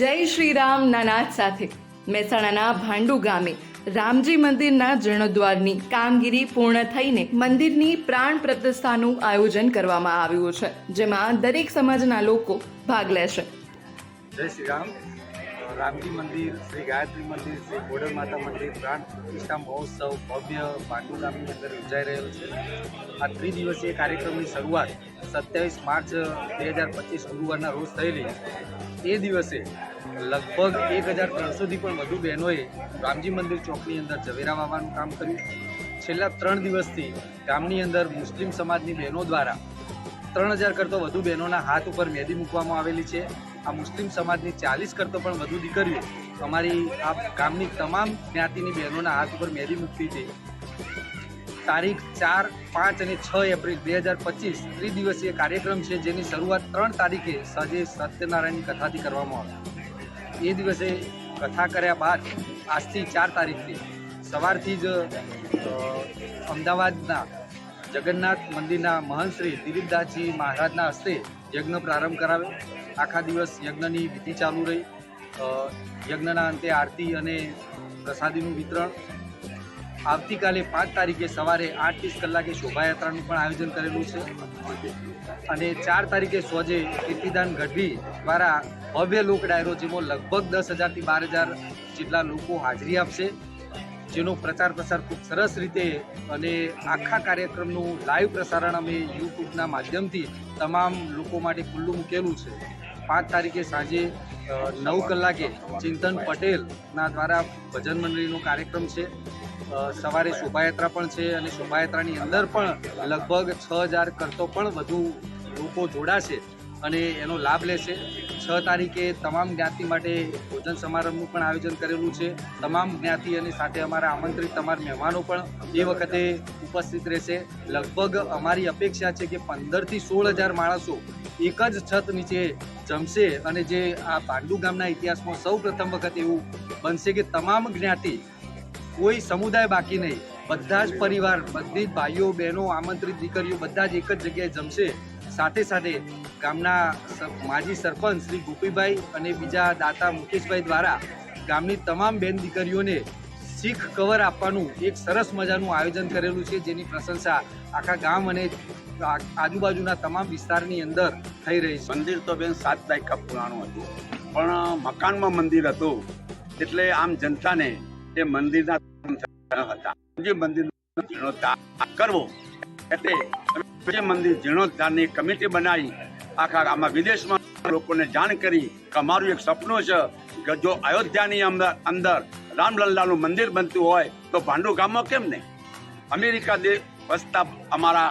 જય શ્રી રામ નાદ સાથે. મહેસાણાના ભાંડુ ગામે રામજી મંદિરના જીર્ણોદ્વારની કામગીરી પૂર્ણ થઈને મંદિરની પ્રાણ પ્રતિષ્ઠાનું આયોજન કરવામાં આવ્યું છે, જેમાં દરેક સમાજના લોકો ભાગ લેશે. જય શ્રી રામ રામજી મંદિર, શ્રી ગાયત્રી મંદિર, શ્રી બોડર માતા મંદિર પ્રાણ પ્રતિષ્ઠા મહોત્સવ ભવ્ય પાંડુ ગામની અંદર યોજાઈ રહ્યો છે. આ ત્રિદિવસીય કાર્યક્રમની શરૂઆત સત્યાવીસ માર્ચ બે હજાર પચીસ ગુરુવારના રોજ થયેલી એ દિવસે લગભગ એક હજાર ત્રણસોથી પણ વધુ બહેનોએ રામજી મંદિર ચોકની અંદર ઝવેરા વાવવાનું કામ કર્યું. છેલ્લા ત્રણ દિવસથી ગામની અંદર મુસ્લિમ સમાજની બહેનો દ્વારા ત્રણ હજાર કરતો વધુ બહેનોના હાથ ઉપર મહેંદી મૂકવામાં આવેલી છે. આ મુસ્લિમ સમાજની ચાલીસ કરતો પણ વધુ દીકરીઓ અમારી આ ગામની તમામ જ્ઞાતિની બહેનોના હાથ ઉપર મહેંદી મૂકતી છે. તારીખ ચાર, પાંચ અને છ એપ્રિલ બે હજાર પચીસ ત્રિદિવસીય કાર્યક્રમ છે, જેની શરૂઆત ત્રણ તારીખે સાંજે સત્યનારાયણની કથાથી કરવામાં આવશે એ દિવસે કથા કર્યા બાદ આજથી ચાર તારીખથી સવારથી જ અમદાવાદના જગન્નાથ મંદિરના મહંત શ્રી દિલીપદાસજી મહારાજના હસ્તે યજ્ઞ પ્રારંભ કરાવ્યો. આખા દિવસ યજ્ઞની વિધિ ચાલુ રહી. યજ્ઞના અંતે આરતી અને પ્રસાદીનું વિતરણ આવતીકાલે પાંચ તારીખે સવારે આઠ ત્રીસ કલાકે શોભાયાત્રાનું પણ આયોજન કરેલું છે. અને ચાર તારીખે સોજે કીર્તિદાન ગઢવી દ્વારા ભવ્ય લોક ડાયરો, જેમાં લગભગ દસ હજારથી બાર હજાર જેટલા લોકો હાજરી આપશે. જેનો પ્રચાર પ્રસાર ખૂબ સરસ રીતે અને આખા કાર્યક્રમનું લાઈવ પ્રસારણ અમે યુટ્યુબના માધ્યમથી તમામ લોકો માટે ખુલ્લું મૂકેલું છે. પાંચ તારીખે સાંજે નવ કલાકે ચિંતન પટેલના દ્વારા ભજન મંડળીનો કાર્યક્રમ છે. સવારે શોભાયાત્રા પણ છે અને શોભાયાત્રાની અંદર પણ લગભગ છ હજાર કરતો પણ વધુ લોકો જોડાશે અને એનો લાભ લેશે. છ તારીખે તમામ જ્ઞાતિ માટે ભોજન સમારંભનું પણ આયોજન કરેલું છે. તમામ જ્ઞાતિ અને સાથે અમારા આમંત્રિત તમારા મહેમાનો પણ એ વખતે ઉપસ્થિત રહેશે. લગભગ અમારી અપેક્ષા છે કે પંદરથી સોળ હજાર માણસો એક જ છત નીચે જમશે અને જે આ પાંડુ ગામના ઇતિહાસમાં સૌ પ્રથમ વખત એવું બનશે કે તમામ જ્ઞાતિ કોઈ સમુદાય બાકી નહીં. બધા જ પરિવાર, બધી જ ભાઈઓ, બહેનો, આમંત્રિત દીકરીઓ બધા જ એક જ જગ્યાએ જમશે. સાથે સાથે ગામના માજી સરપંચ શ્રી ગોપીભાઈ અને બીજા દાતા મુકેશભાઈ દ્વારા ગામની તમામ બેન દીકરીઓને શીખ કવર આપવાનું એક સરસ મજાનું આયોજન કરેલું છે, જેની પ્રશંસા આખા ગામ અને આજુબાજુના તમામ વિસ્તારની અંદર થઈ રહી છે. મંદિર તો બેન સાત દાયકા પુરાણું હતું, પણ મકાનમાં મંદિર હતું, એટલે આમ જનતાને એ મંદિરના હતા. જે મંદિરનો જીર્ણોદ્ધાર કરવો એટલે જે મંદિર જીર્ણોદ્ધારની કમિટી બનાવી, આખા આમાં વિદેશમાં લોકોને જાણ કરી, કે અમારું એક સપનું છે કે જો અયોધ્યાની અંદર અંદર રામલલ્લાનું મંદિર બનતું હોય, તો ભાંડુ ગામમાં કેમ નહીં? અમેરિકા દેશ વસતા અમારા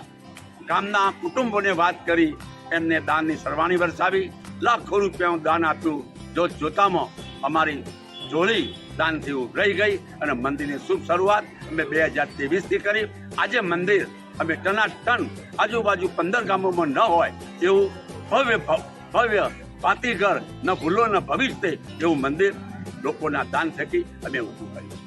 ગામના કુટુંબોને વાત કરી, એમને દાનની સરવાણી વરસાવી, લાખો રૂપિયાનું દાન આપ્યું. જો જોતામાં અમારી જોડી દાનથી ઉભરાઈ ગઈ અને મંદિરની શુભ શરૂઆત અમે બે હજાર ત્રેવીસથી કરી. આજે મંદિર અમે ટનાટન આજુબાજુ પંદર ગામોમાં ન હોય એવું ભવ્ય ભવ્ય પાતીઘર ન ભૂલો ન ભવિષ્ય એવું મંદિર લોકોના દાન થકી અમે ઊભું કર્યું